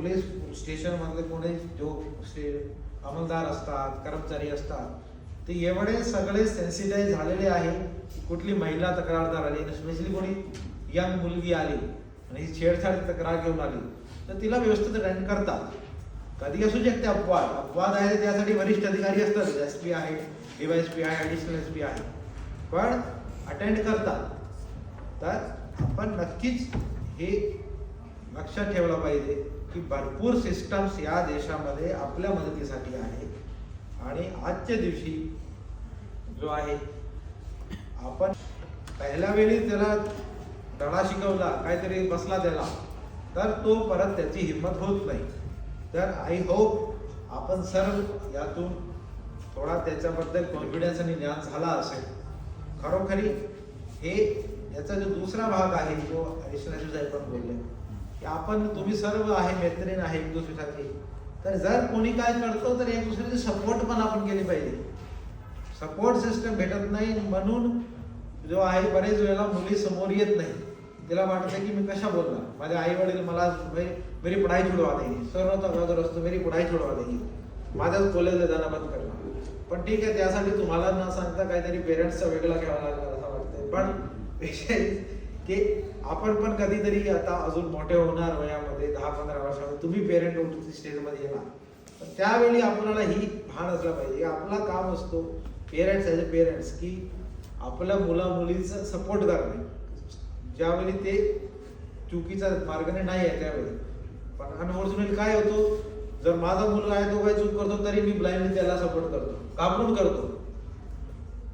Police स्टेशनमधले कोणी जो stay अंमलदार असतात कर्मचारी असतात ते एवढे सगळे सेन्सिटाईज झालेले आहे की कुठली महिला तक्रारदार आली स्पेशली कोणी यंग मुलगी आली आणि ही छेडछाड तक्रार घेऊन आली तर तिला व्यवस्थित अटेंड करतात. कधी असू शकते अपवाद. अपवाद आहे त्यासाठी वरिष्ठ अधिकारी असतात. एस पी आहे डीवायस पी आहे ॲडिशनल एस पी आहे. पण अटेंड करतात. तर आपण नक्कीच हे लक्षात ठेवलं पाहिजे. की भरपूर सिस्टम्स या देशामध्ये आपल्या मदतीसाठी आहे. आणि आजच्या दिवशी जो आहे आपण पहिल्या वेळी त्याला धडा शिकवला काहीतरी बसला त्याला तर तो परत त्याची हिंमत होत नाही. तर आय होप आपण सर्व यातून थोडा त्याच्याबद्दल कॉन्फिडन्स आणि ज्ञान झाला असेल. खरोखरी हे याचा जो दुसरा भाग आहे जो ॲडिशनल साहेब पण बोलले की आपण तुम्ही सर्व आहे मैत्रीण आहे एक दुसऱ्यासाठी तर जर कोणी काय करतो तर एक दुसऱ्याचे सपोर्ट पण आपण केली पाहिजे. सपोर्ट सिस्टम भेटत नाही म्हणून जो आहे बरेच वेळेला मुली समोर येत नाही. तिला वाटतं की मी कशा बोलणार? माझे आई वडील मला मेरी पढ़ाई छुडवा देंगे सर्व अगोदर असतो मेरी पढ़ाई छुडवा देंगे माझ्याच कॉलेजला जाणं बंद करणार. पण ठीक आहे त्यासाठी तुम्हाला न सांगता काहीतरी पेरेंट्सचा वेगळा घ्यावा लागणार असं वाटतंय. पण विषय की आपण पण कधीतरी आता अजून मोठे होणार वयामध्ये दहा पंधरा वर्षामध्ये तुम्ही पेरेंट होऊन स्टेजमध्ये येणार. पण त्यावेळी आपल्याला ही भान असलं पाहिजे. आपला काम असतो पेरेंट्स ॲज अ पेरेंट्स की आपल्या मुला मुलीचं सपोर्ट करणे. ज्यावेळी ते चुकीचा मार्गाने नाही आहे त्यावेळी. पण अनफॉर्च्युनेटली काय होतो जर माझा मुलगा आहे तो काही चूक करतो तरी मी ब्लाइंडली त्याला सपोर्ट करतो. घाबरून करतो.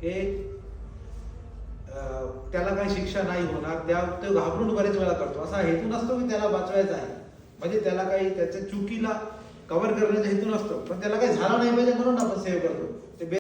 की त्याला काही शिक्षा नाही होणार. त्या तो घाबरून बरेच वेळा करतो. असा हेतू नसतो की त्याला वाचवायचा आहे. म्हणजे त्याला काही त्याच्या चुकीला कव्हर करण्याचा हेतू नसतो. पण त्याला काही झाला नाही पाहिजे म्हणून आपण सेव्ह करतो. ते